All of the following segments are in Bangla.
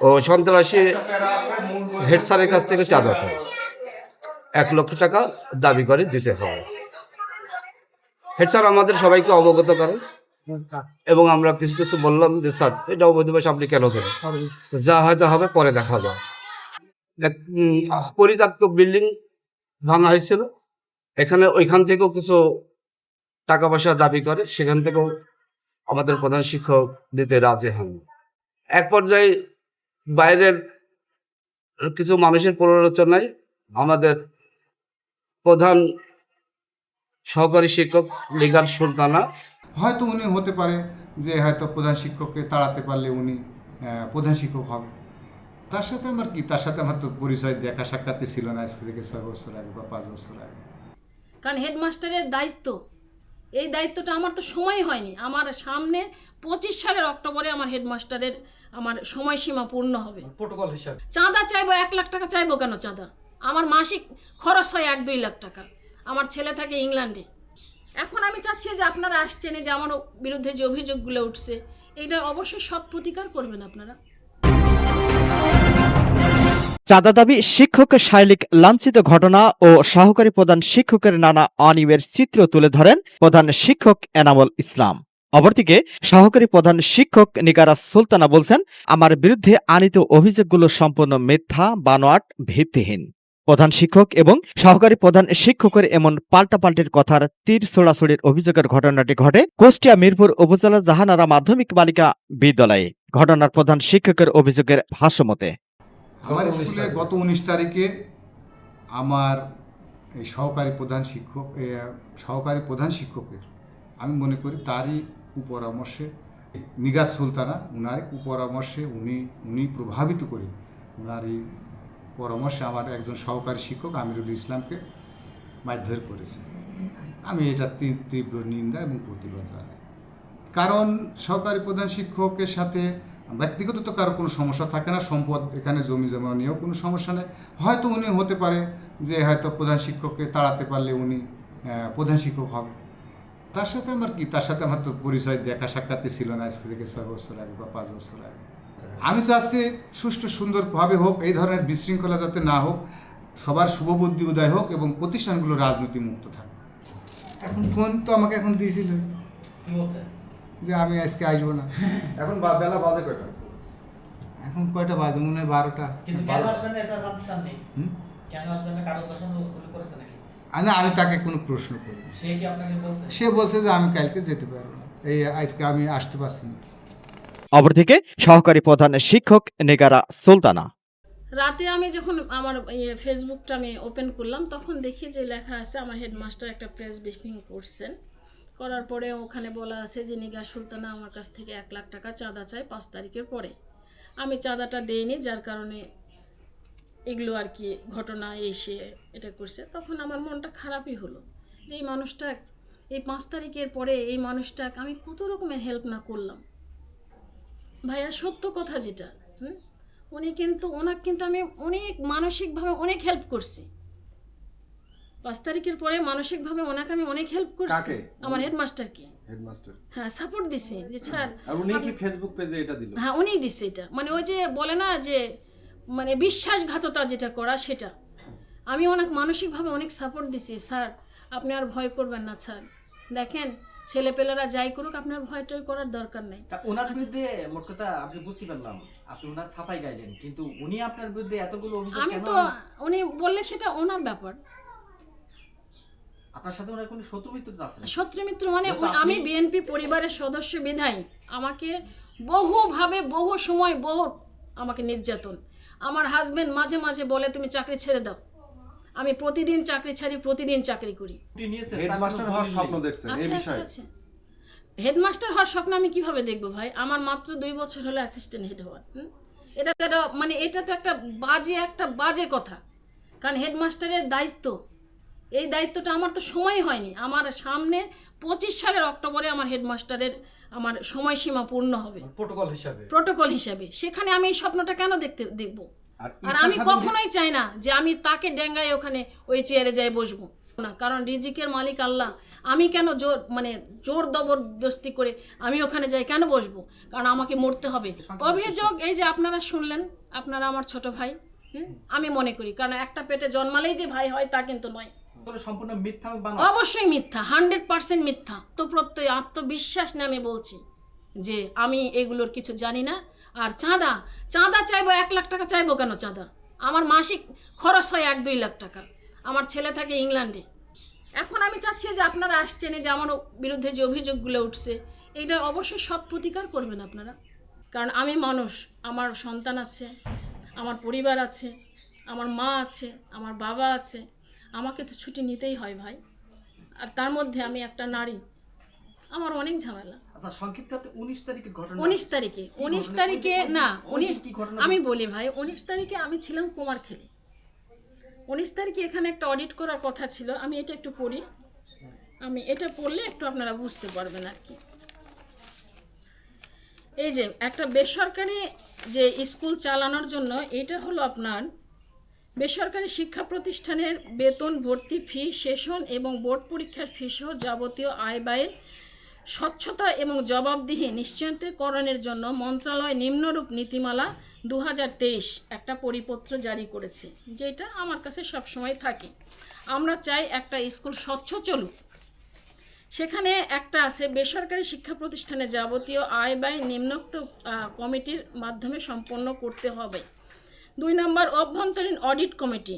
ও সন্ত্রাসী হেড স্যারের কাছ থেকে চাঁদা চায় এক লক্ষ টাকা দাবি করে দিতে হবে হেড স্যার আমাদের সবাইকে অবগত করেন এবং আমরা কিছু কিছু বললাম যে স্যার এটা অবৈধ ভাষা আপনি কেন দেবেন যা হয়তো হবে পরে দেখা উম, পরিত্যক্ত বিল্ডিং ভাঙা হয়েছিল। এখানে ওইখান থেকেও কিছু টাকা পয়সা দাবি করে সেখান থেকেও আমাদের প্রধান শিক্ষক দিতে রাজি হন। এক পর্যায়ে বাইরের কিছু মানুষের প্ররোচনায় আমাদের প্রধান সহকারী শিক্ষক লিগার সুলতানা। হয়তো উনি হতে পারে যে হয়তো প্রধান শিক্ষককে তাড়াতে পারলে উনি প্রধান শিক্ষক হবে। তার সাথে আমার কি? তার সাথে আমার তো পরিচয় দেখা সাক্ষাৎ ছিল না আজকে থেকে ছয় বছর আগে বা পাঁচ বছর আগে। কারণ হেডমাস্টারের দায়িত্ব এই দায়িত্বটা আমার তো সময় হয়নি। আমার সামনে পঁচিশ সালের অক্টোবরে আমার হেডমাস্টারের আমার সময়সীমা পূর্ণ হবে। প্রোটোকল হিসাবে। চাঁদা চাইব এক লাখ টাকা চাইব কেন চাঁদা? আমার মাসিক খরচ হয় এক দুই লাখ টাকা। আমার ছেলে থাকে ইংল্যান্ডে। এখন আমি চাচ্ছি যে আপনারা আসছেন যে আমার বিরুদ্ধে যে অভিযোগগুলো উঠছে এটা অবশ্যই সৎ প্রতিকার করবেন আপনারা। চাঁদা দাবি শিক্ষক শারীরিক লাঞ্ছিত ঘটনা ও সহকারী প্রধান শিক্ষকের নানা অনিয়মের চিত্র তুলে ধরেন প্রধান শিক্ষক এনামুল ইসলাম। অপরদিকে সহকারী প্রধান শিক্ষক নিকারা সুলতানা বলছেন, আমার বিরুদ্ধে আনিত অভিযোগগুলো সম্পূর্ণ মিথ্যা, বানোয়াট, ভিত্তিহীন। প্রধান শিক্ষক এবং সহকারী প্রধান শিক্ষকের এমন পাল্টাপাল্টির কথার তীর ছোড়াছড়ির অভিযোগের ঘটনাটি ঘটে কুষ্টিয়া মিরপুর উপজেলা জাহানারা মাধ্যমিক বালিকা বিদ্যালয়ে। ঘটনার প্রধান শিক্ষকের অভিযোগের ভাষ্যমতে, আমার স্কুলে গত উনিশ তারিখে আমার সহকারী প্রধান শিক্ষক সহকারী প্রধান শিক্ষকের আমি মনে করি তারই কুপরামর্শে নিগাস সুলতানা, উনার কুপরামর্শে উনি উনি প্রভাবিত করে উনার এই পরামর্শে আমার একজন সহকারী শিক্ষক আমিরুল ইসলামকে মারধর করেছে। আমি এটা তীব্র- তীব্র নিন্দা এবং প্রতিবাদ জানাই। কারণ সহকারী প্রধান শিক্ষকের সাথে ব্যক্তিগত তো কারও কোনো সমস্যা থাকে না, সম্পদ এখানে জমি জমা নিয়েও কোনো সমস্যা নেই। হয়তো উনি হতে পারে যে হয়তো প্রধান শিক্ষককে তাড়াতে পারলে উনি প্রধান শিক্ষক হবে। তার সাথে আমার কি? তার সাথে আমার তো পরিচয় দেখা সাক্ষাৎ ছিল না আজকে থেকে ছয় বছর আগে বা পাঁচ বছর আগে। আমি চাচ্ছি সুষ্ঠু সুন্দরভাবে হোক এই ধরনের বিশৃঙ্খলা যাতে না হোক সবার শুভবুদ্ধি উদয় হোক এবং প্রতিষ্ঠানগুলো রাজনীতি মুক্ত থাকে। এখন ফোন তো আমাকে এখন দিয়েছিল। যে আমি আজকে আসব না। এখন বা- বেলা বাজে কয়টা? এখন কয়টা বাজে? মনে হয় বারোটা। কেন আসবেন কারণ না আমি তাকে কোনো প্রশ্ন করি সে বলছে? যে আমি কালকে যেতে পারব এই আজকে আমি আসতে পারছি না। অপরদিকে সহকারী প্রধান শিক্ষক নেগারা সুলতানা। রাতে আমি যখন আমার ইয়ে ফেসবুকটা আমি ওপেন করলাম তখন দেখি যে লেখা আছে আমার হেডমাস্টার একটা প্রেস ব্রিফিং করছেন। করার পরে ওখানে বলা আছে যে নিগার সুলতানা আমার কাছ থেকে এক লাখ টাকা চাঁদা চায় পাঁচ তারিখের পরে। আমি চাঁদাটা দেইনি যার কারণে এগুলো আর কি ঘটনা এসে এটা করছে। তখন আমার মনটা খারাপই হলো যে এই মানুষটা এই পাঁচ তারিখের পরে এই মানুষটাকে আমি কত রকমের হেল্প না করলাম। ভাইয়া সত্য কথা যেটা হুম? উনি কিন্তু ওনাকে কিন্তু আমি অনেক মানসিকভাবে অনেক হেল্প করছি। পাঁচ তারিখের পরে মানসিকভাবে ওনাকে আমি অনেক হেল্প করছি। আমার হেডমাস্টারকে হেডমাস্টার হ্যাঁ সাপোর্ট দিছি যে স্যার আর উনি কি ফেসবুক পেজে এটা দিল? হ্যাঁ উনিই দিচ্ছে এটা। মানে ওই যে বলে না যে মানে বিশ্বাসঘাততা যেটা করা সেটা। আমি অনেক মানসিকভাবে অনেক সাপোর্ট দিছি স্যার আপনি আর ভয় করবেন না স্যার। দেখেন ছেলেপেলেরা যাই করুক আপনার ভয়টাই করার দরকার নেই। ওনার বিরুদ্ধে মোট কথা আপনি বুঝতে পারলাম আপনি ওনার ছাপাই গাইলেন কিন্তু উনি আপনার বিরুদ্ধে এতগুলো অভিযোগ আমি তো উনি বললে সেটা ওনার ব্যাপার। আপনার সাথে ওনার কোনো শত্রু মিত্রতা আছে শত্রু মিত্র মানে আমি বিএনপি পরিবারের সদস্য বিধায় আমাকে বহুভাবে বহু সময় বহু আমাকে নির্যাতন। আমার হাজবেন্ড মাঝে মাঝে বলে তুমি চাকরি ছেড়ে দাও। আমি প্রতিদিন চাকরি ছাড়ি প্রতিদিন চাকরি করি। হেডমাস্টার হওয়ার স্বপ্ন দেখছেন এই আচ্ছা আচ্ছা বিষয়ে? আচ্ছা। হেডমাস্টার হওয়ার স্বপ্ন আমি কীভাবে দেখব ভাই? আমার মাত্র দুই বছর হলো অ্যাসিস্ট্যান্ট হেড হওয়ার এটা তো একটা মানে এটা তো একটা বাজে একটা বাজে কথা। কারণ হেডমাস্টারের দায়িত্ব এই দায়িত্বটা আমার তো সময় হয়নি। আমার সামনে পঁচিশ সালের অক্টোবরে আমার হেডমাস্টারের আমার সময়সীমা পূর্ণ হবে। প্রোটোকল হিসাবে। প্রোটোকল হিসাবে। সেখানে আমি এই স্বপ্নটা কেন দেখতে দেখব? আর আমি কখনোই চাই না যে আমি তাকে ডেঙ্গায় ওখানে ওই চেয়ারে যাই বসবো। না কারণ রিজিকের মালিক আল্লাহ। আমি কেন জোর মানে জোর জবরদস্তি করে আমি ওখানে যাই কেন বসবো? কারণ আমাকে মরতে হবে। অভিযোগ এই যে আপনারা শুনলেন আপনারা আমার ছোট ভাই হুম? আমি মনে করি। কারণ একটা পেটে জন্মালেই যে ভাই হয় তা কিন্তু নয়। মিথ্যা অবশ্যই মিথ্যা, হান্ড্রেড পার্সেন্ট মিথ্যা। তো প্রত্যয় আত্মবিশ্বাস নিয়ে আমি বলছি যে আমি এগুলোর কিছু জানি না। আর চাঁদা চাঁদা চাইব এক লাখ টাকা, চাইব কেন চাঁদা? আমার মাসিক খরচ হয় এক দুই লাখ টাকা। আমার ছেলে থাকে ইংল্যান্ডে। এখন আমি চাচ্ছি যে আপনারা আসছেন যে আমার বিরুদ্ধে যে অভিযোগগুলো উঠছে এটা অবশ্যই সৎ প্রতিকার করবেন আপনারা। কারণ আমি মানুষ, আমার সন্তান আছে, আমার পরিবার আছে, আমার মা আছে, আমার বাবা আছে আমাকে তো ছুটি নিতেই হয় ভাই। আর তার মধ্যে আমি একটা নারী। আমার অনেক ঝামেলা। আচ্ছা সংক্ষিপ্ত আপনি উনিশ তারিখের ঘটনা। উনিশ তারিখে উনিশ ঘটনা? তারিখে ওই- ওই- না উনি আমি বলি ভাই উনিশ তারিখে আমি ছিলাম কুমার খেলে। উনিশ তারিখে এখানে একটা অডিট করার কথা ছিল আমি এটা একটু পড়ি। আমি এটা পড়লে একটু আপনারা বুঝতে পারবেন আর কি। এই যে একটা বেসরকারি যে স্কুল চালানোর জন্য এটা হলো আপনার বেসরকারি শিক্ষা প্রতিষ্ঠানের বেতন ভর্তি ফি, সেশন এবং বোর্ড পরীক্ষার ফি সহ যাবতীয় আয় ব্যয়ের স্বচ্ছতা এবং জবাবদিহি নিশ্চয়তকরণের জন্য মন্ত্রণালয় নিম্নরূপ নীতিমালা দু হাজার তেইশ একটা পরিপত্র জারি করেছে, যেটা আমার কাছে সবসময় থাকে। আমরা চাই একটা স্কুল স্বচ্ছ চলুক। সেখানে একটা আছে বেসরকারি শিক্ষা প্রতিষ্ঠানে যাবতীয় আয় ব্যয় নিম্নোক্ত কমিটির মাধ্যমে সম্পন্ন করতে হবে। দুই নম্বর, অভ্যন্তরীণ অডিট কমিটি।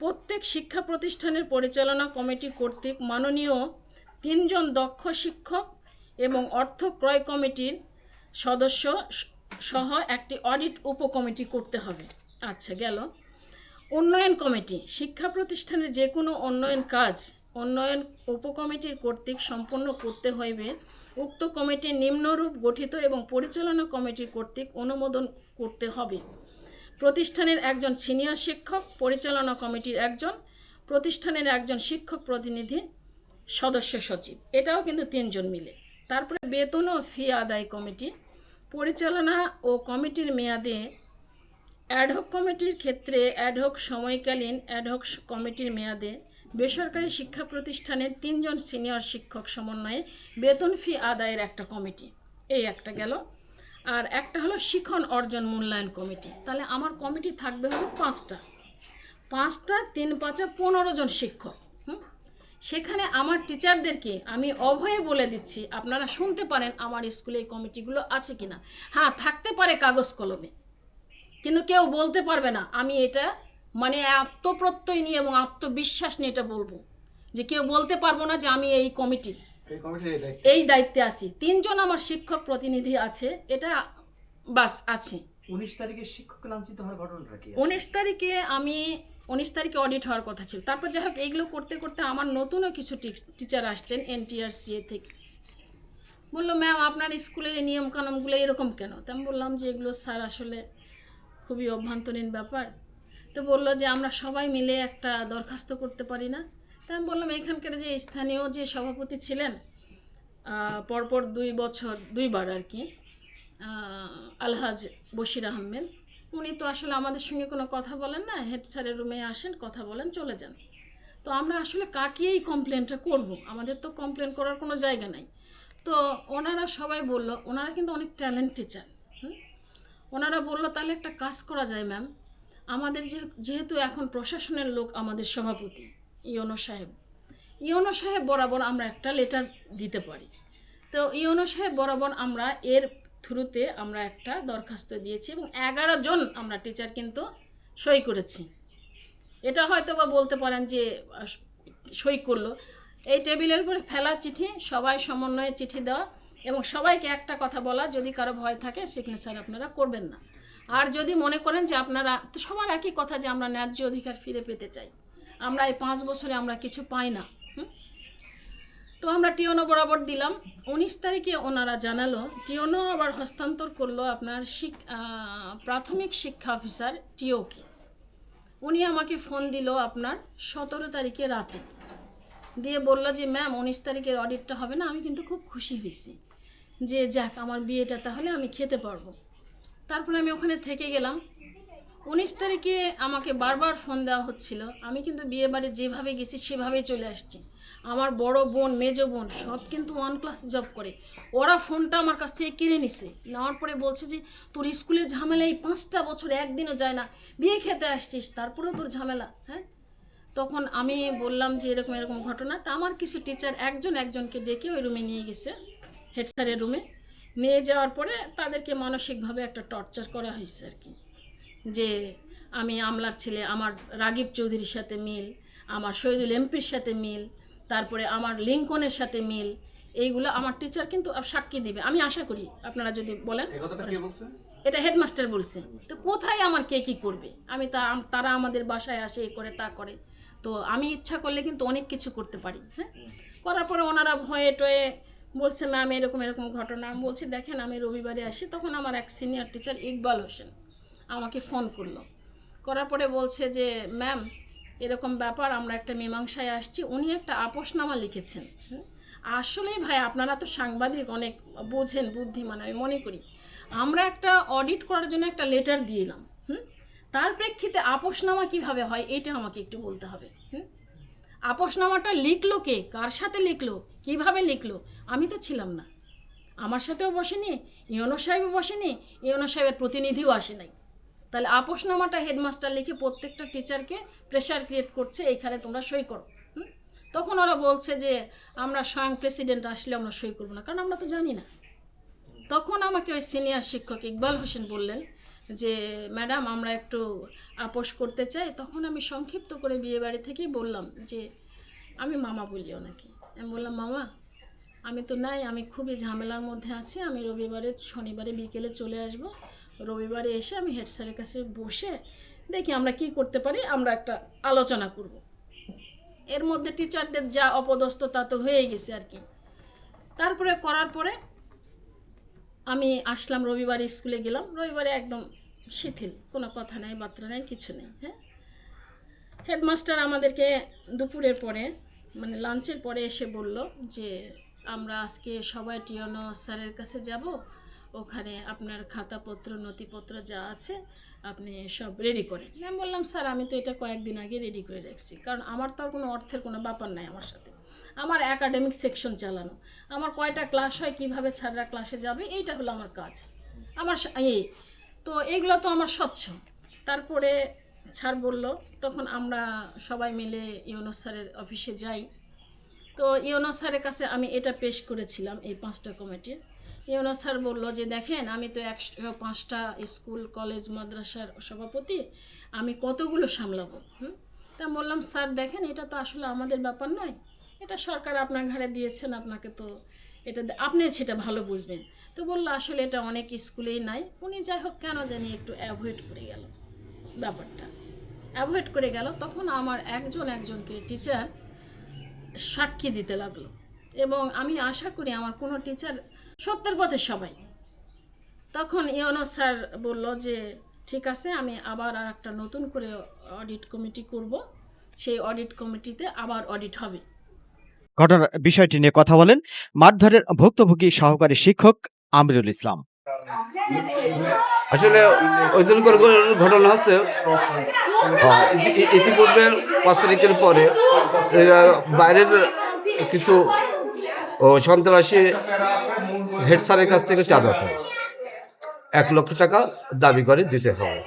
প্রত্যেক শিক্ষা প্রতিষ্ঠানের পরিচালনা কমিটি কর্তৃক মাননীয় তিনজন দক্ষ শিক্ষক এবং অর্থ ক্রয় কমিটির সদস্য সহ একটি অডিট উপকমিটি করতে হবে। আচ্ছা গেল। উন্নয়ন কমিটি, শিক্ষা প্রতিষ্ঠানের যে কোনো উন্নয়ন কাজ, উন্নয়ন উপকমিটির কর্তৃক সম্পন্ন করতে হইবে। উক্ত কমিটি নিম্নরূপ গঠিত এবং পরিচালনা কমিটির কর্তৃক অনুমোদন করতে হবে। প্রতিষ্ঠানের একজন সিনিয়র শিক্ষক, পরিচালনা কমিটির একজন, প্রতিষ্ঠানের একজন শিক্ষক প্রতিনিধি সদস্য সচিব। এটাও কিন্তু তিনজন মিলে। তারপরে বেতন ও ফি আদায় কমিটি। পরিচালনা ও কমিটির মেয়াদে অ্যাডহক কমিটির ক্ষেত্রে অ্যাডহক সময়কালীন অ্যাডহক কমিটির মেয়াদে বেসরকারি শিক্ষা প্রতিষ্ঠানের তিনজন সিনিয়র শিক্ষক সমন্বয়ে বেতন ফি আদায়ের একটা কমিটি। এই একটা গেল। আর একটা হলো শিখন অর্জন মূল্যায়ন কমিটি। তাহলে আমার কমিটি থাকবে হলো পাঁচটা। পাঁচটা, তিন পাঁচা পনেরো জন শিক্ষক, হুম? সেখানে আমার টিচারদেরকে আমি অভয়ে বলে দিচ্ছি, আপনারা শুনতে পারেন আমার স্কুলে এই কমিটিগুলো আছে কি না হ্যাঁ থাকতে পারে কাগজ কলমে, কিন্তু কেউ বলতে পারবে না, আমি এটা মানে আত্মপ্রত্যয় নিয়ে এবং আত্মবিশ্বাস নিয়ে এটা বলব। যে কেউ বলতে পারব না যে আমি এই কমিটি। এই দায়িত্ব। আছি। তিনজন আমার শিক্ষক প্রতিনিধি আছে এটা বাস আছে। উনিশ তারিখে শিক্ষক লাঞ্ছিত হওয়ার ঘটনাটা কি উনিশ তারিখে আমি উনিশ তারিখে অডিট হওয়ার কথা ছিল। তারপর যাই হোক এইগুলো করতে করতে আমার নতুনও কিছু টিচার আসছেন এনটিআরসিএ থেকে। বলল ম্যাম আপনার স্কুলের এই নিয়মকানুনগুলো এরকম কেন? তো আমি বললাম যে এগুলো স্যার আসলে খুবই অভ্যন্তরীণ ব্যাপার। তো বলল যে আমরা সবাই মিলে একটা দরখাস্ত করতে পারি না। তা আমি বললাম, এখানকার যে স্থানীয় যে সভাপতি ছিলেন পরপর দুই বছর, দুইবার আর কি আলহাজ বশির আহমেদ, উনি তো আসলে আমাদের সঙ্গে কোনো কথা বলেন না, হেড স্যারের রুমে আসেন, কথা বলেন, চলে যান। তো আমরা আসলে কাকে এই কমপ্লেনটা করব? আমাদের তো কমপ্লেন করার কোনো জায়গা নাই। তো ওনারা সবাই বলল, ওনারা কিন্তু অনেক ট্যালেন্ট টিচার। ওনারা বলল, তাহলে একটা কাজ করা যায়, ম্যাম। আমাদের যেহেতু এখন প্রশাসনের লোক আমাদের সভাপতি ইয়নো সাহেব। ইয়নো সাহেব বরাবর আমরা একটা লেটার দিতে পারি। তো ইয়নো সাহেব বরাবর আমরা এর থ্রুতে আমরা একটা দরখাস্ত দিয়েছি এবং এগারো জন আমরা টিচার কিন্তু সই করেছি। এটা হয়তো বা বলতে পারেন যে সই করল। এই টেবিলের উপরে ফেলা চিঠি, সবাই সমন্বয়ে চিঠি দেওয়া এবং সবাইকে একটা কথা বলা, যদি কারও ভয় থাকে সিগনেচার আপনারা করবেন না। আর যদি মনে করেন যে আপনারা, তো সবার একই কথা যে আমরা ন্যায্য অধিকার ফিরে পেতে চাই। আমরা এই পাঁচ বছরে আমরা কিছু পাই না? তো আমরা টিওনো বরাবর দিলাম। উনিশ তারিখে ওনারা জানালো, টিওনো আবার হস্তান্তর করল আপনার শিক প্রাথমিক শিক্ষা অফিসার টিওকে। উনি আমাকে ফোন দিল আপনার সতেরো তারিখে রাতে। দিয়ে বলল যে, ম্যাম, উনিশ তারিখের অডিটটা হবে না, আমি কিন্তু খুব খুশি হয়েছি। যে যাক, আমার বিয়েটা তাহলে আমি খেতে পারব। তারপরে আমি ওখানে থেকে গেলাম। উনিশ তারিখে আমাকে বারবার ফোন দেওয়া হচ্ছিল। আমি কিন্তু বিয়ে বাড়ি যেভাবে গেছি সেভাবেই চলে আসছি। আমার বড় বোন, মেজো বোন সব কিন্তু ওয়ান ক্লাস জব করে। ওরা ফোনটা আমার কাছ থেকে কিনে নিছে। নেওয়ার পরে বলছে যে, তোর স্কুলের ঝামেলা এই পাঁচটা বছর একদিনও যায় না। বিয়ে খেতে আসছিস, তারপরেও তোর ঝামেলা। হ্যাঁ? তখন আমি বললাম যে, এরকম এরকম ঘটনা। তা আমার কিছু টিচার একজন একজনকে ডেকে ওই রুমে নিয়ে গেছে হেড স্যারের রুমে নিয়ে যাওয়ার পরে তাদেরকে মানসিকভাবে একটা টর্চার করা হয়েছে আর কি। যে আমি আমলার ছেলে আমার রাগিব চৌধুরীর সাথে মিল আমার শহীদুল এমপির সাথে মিল তারপরে আমার লিঙ্কনের সাথে মিল এইগুলো আমার টিচার কিন্তু সাক্ষী দিবে। আমি আশা করি আপনারা যদি বলেন। বলছে? এটা হেডমাস্টার বলছে। তো কোথায় আমার কে কি করবে? আমি তা তারা আমাদের বাসায় আসে এ করে তা করে। তো আমি ইচ্ছা করলে কিন্তু অনেক কিছু করতে পারি হ্যাঁ? করার পরে ওনারা ভয়ে টয়ে বলছে ম্যাম এরকম এরকম ঘটনা। আমি বলছি দেখেন আমি রবিবারে আসি। তখন আমার এক সিনিয়র টিচার ইকবাল হোসেন আমাকে ফোন করল। করার পরে বলছে যে, ম্যাম, এরকম ব্যাপার, আমরা একটা মীমাংসায় আসছি। উনি একটা আপোষনামা লিখেছেন। আসলেই ভাই, আপনারা তো সাংবাদিক, অনেক বোঝেন বুদ্ধিমান, আমি মনে করি। আমরা একটা অডিট করার জন্য একটা লেটার দিলাম হুম? তার প্রেক্ষিতে আপোষনামা কীভাবে হয়, এটা আমাকে একটু বলতে হবে, হুম? আপোষনামাটা লিখলো কে? কার সাথে লিখলো? কীভাবে লিখলো? আমি তো ছিলাম না। আমার সাথেও বসেনি ইয়নো সাহেবও বসেনি ইয়নো সাহেবের প্রতিনিধিও আসে নাই। তাহলে আপোষনামাটা হেডমাস্টার লিখে প্রত্যেকটা টিচারকে প্রেশার ক্রিয়েট করছে, এইখানে তোমরা সই করো তখন ওরা বলছে যে, আমরা স্বয়ং প্রেসিডেন্ট আসলে আমরা সই করব না। কারণ আমরা তো জানি না। তখন আমাকে ওই সিনিয়র শিক্ষক ইকবাল হোসেন বললেন যে, ম্যাডাম, আমরা একটু আপোষ করতে চাই। তখন আমি সংক্ষিপ্ত করে বিয়ে বাড়ি থেকেই বললাম যে, আমি মামা বলিও নাকি? আমি বললাম, মামা, আমি তো নাই, আমি খুবই ঝামেলার মধ্যে আছি। আমি রবিবারে, শনিবারে বিকেলে চলে আসব। রবিবারে এসে আমি হেড স্যারের কাছে বসে দেখি আমরা কি করতে পারি, আমরা একটা আলোচনা করব। এর মধ্যে টিচারদের যা অপদস্থ তা তো হয়ে গেছে আর কি। তারপরে করার পরে আমি আসলাম, রবিবারে স্কুলে গেলাম, রবিবারে একদম শিথিল, কোনো কথা নাই, বার্তা নাই, কিছু নেই হ্যাঁ। হেডমাস্টার আমাদেরকে দুপুরের পরে মানে লাঞ্চের পরে এসে বলল যে, আমরা আজকে সবাই টিয়নো স্যারের কাছে যাব ওখানে আপনার খাতাপত্র, নথিপত্র যা আছে আপনি সব রেডি করেন আমি বললাম, স্যার, আমি তো এটা কয়েকদিন আগে রেডি করে রাখছি। কারণ আমার তো আর কোনো অর্থের কোনো ব্যাপার নাই আমার সাথে। আমার একাডেমিক সেকশন চালানো। আমার কয়টা ক্লাস হয়, কীভাবে ছাড়রা ক্লাসে যাবে, এইটা হলো আমার কাজ। আমার এই, তো এগুলো তো আমার স্বচ্ছ। তারপরে স্যার বলল, তখন আমরা সবাই মিলে ইউনুস স্যারের অফিসে যাই। তো ইউনুস স্যারের কাছে আমি এটা পেশ করেছিলাম, এই পাঁচটা কমিটির। ইউনুস স্যার বলল যে, দেখেন, আমি তো একশো পাঁচটা স্কুল, কলেজ, মাদ্রাসার সভাপতি, আমি কতগুলো সামলাবো? হুম? তা বললাম, স্যার, দেখেন, এটা তো আসলে আমাদের ব্যাপার নয়। এটা সরকার আপনার ঘাড়ে দিয়েছেন, আপনাকে তো এটা আপনি সেটা ভালো বুঝবেন। তো বলল, আসলে এটা অনেক স্কুলেই নাই। উনি যাই হোক, কেন জানি একটু অ্যাভয়েড করে গেল ব্যাপারটা। অ্যাভয়েড করে গেল, তখন আমার একজন একজনকে টিচার সাক্ষী দিতে লাগল। এবং আমি আশা করি আমার কোনো টিচার সত্যের পথে সবাই। তখন ইয়নো স্যার বলল যে ঠিক আছে আমি আবার আর একটা নতুন করে অডিট কমিটি করব। সেই অডিট কমিটিতে আবার অডিট হবে। ঘটনার বিষয়টি নিয়ে কথা বলেন মারধরের ভুক্তভোগী সহকারী শিক্ষক আমিরুল ইসলাম। আসলে ওই ঘ- ঘটনা হচ্ছে আহ, ইতিপূর্বে পাঁচ তারিখের পরে বাইরের কিছু ও সন্ত্রাসী হেড স্যারের কাছ থেকে চাঁদা আছে। এক লক্ষ টাকা দাবি করে দিতে হবে।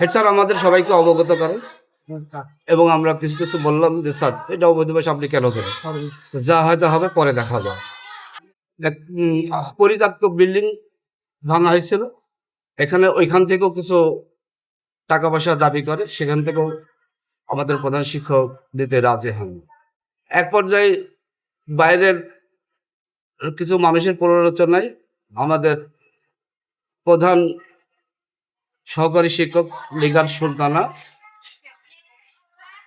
হেড স্যার আমাদের সবাইকে অবগত করেন। এবং আমরা কিছু কিছু বললাম যে স্যার এটা অবৈধ ভাষা আপনি কেন তো যা হয়তো হবে পরে দেখা উম, পরিত্যক্ত বিল্ডিং ভাঙা হয়েছিল। এখানে ওইখান থেকেও কিছু টাকা পয়সা দাবি করে। সেখান থেকেও আমাদের প্রধান শিক্ষক দিতে রাজি হন এক পর্যায়ে বাইরের কিছু মানুষের প্ররোচনায় আমাদের প্রধান সহকারী শিক্ষক লিগার সুলতানা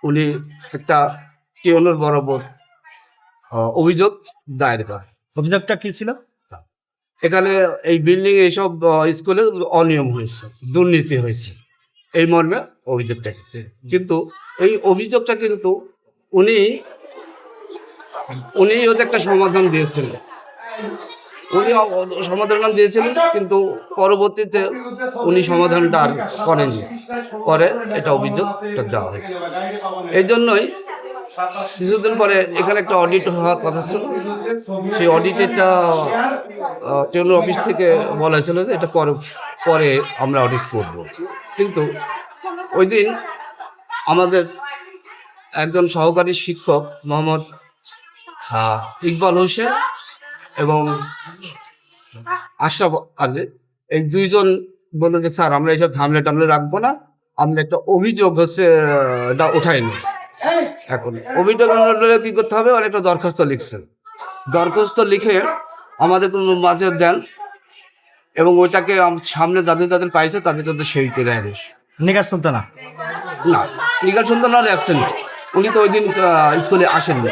উনি একটা টিউনের বরাবর অভিযোগ দায়ের করে অভিযোগটা কি ছিল? এখানে এই বিল্ডিং এইসব স্কুলে অনিয়ম হয়েছে দুর্নীতি হয়েছে এই মর্মে অভিযোগটা কিন্তু এই অভিযোগটা কিন্তু উনি উনি হচ্ছে একটা সমাধান দিয়েছিলেন। উনি সমাধান দিয়েছিলেন, কিন্তু পরবর্তীতে উনি সমাধানটা আর করেননি। পরে এটা অভিযোগটা দেওয়া হয়েছে। এই জন্যই কিছুদিন পরে এখানে একটা অডিট হওয়ার কথা ছিল। সেই অডিটেরটা ট্রেন অফিস থেকে বলা ছিল যে এটা পরে পরে আমরা অডিট করব। কিন্তু ওই দিন আমাদের একজন সহকারী শিক্ষক মোহাম্মদ ইকবাল হোসেন এবং আশরাফ আলী। এই দুইজন বলল যে স্যার আমরা এইসব ঝামলে টামলে রাখব না। আমরা একটা অভিযোগ হচ্ছে উঠাইনি এখন অভিযোগ কি করতে হবে? অনেকটা দরখাস্ত লিখছেন। দরখাস্ত লিখে আমাদের কোনো মাঝে দেন এবং ওইটাকে সামনে যাদের যাদের পাইছে তাদের তাদের সেই করে আনিস নিগার সুলতানা না? লিগাল সন্তান অ্যাবসেন্ট উনি তো ওই দিন স্কুলে আসেননি।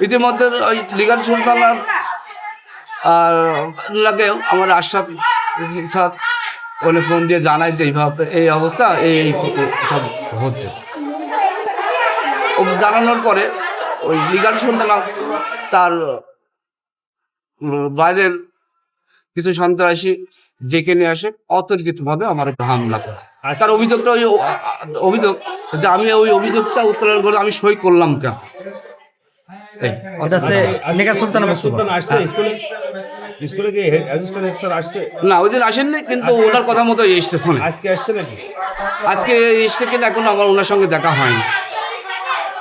ইতিমধ্যে ওই লিগাল সুলতান আর- লাগে আমার আশরাফ স্যার, উনি ফোন দিয়ে জানায় যে এইভাবে এই অবস্থা, এই সব হচ্ছে। ও জানানোর পরে ওই লিগাল সন্তান তার বাইরের কিছু সন্ত্রাসী ডেকে নিয়ে আসে, অতর্কিতভাবে আমার হামলা করে। তার অভিযোগটা ওই অভিযোগ যে আমি ওই অভিযোগটা উত্তোলন করে আমি সই করলাম কেন? আসছে না ওই দিন আসেননি কিন্তু ওনার কথা মতো এসছে ফোনে। আজকে আসছে নাকি? আজকে এসছে কিনা এখন আমার ওনার সঙ্গে দেখা হয়নি।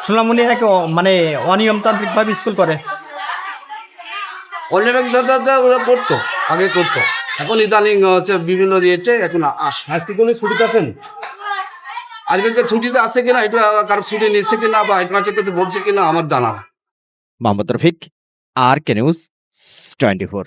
শুনলাম উনি নাকি অ- মানে অনিয়মতান্ত্রিক ভাবে স্কুল করে? ওরা করতো। আগে করতো। এখন ইদানিং হচ্ছে বিভিন্ন ইয়েতে এখন আস আজকে কোনো ছুটিতে আছেন? আজকে ছুটিতে আছে কিনা এটা কারও ছুটি নিচ্ছে কিনা বা হেডমাস্টার কিছু বলছে কিনা আমার জানা না। Mohammad Rafiq R K news twenty four.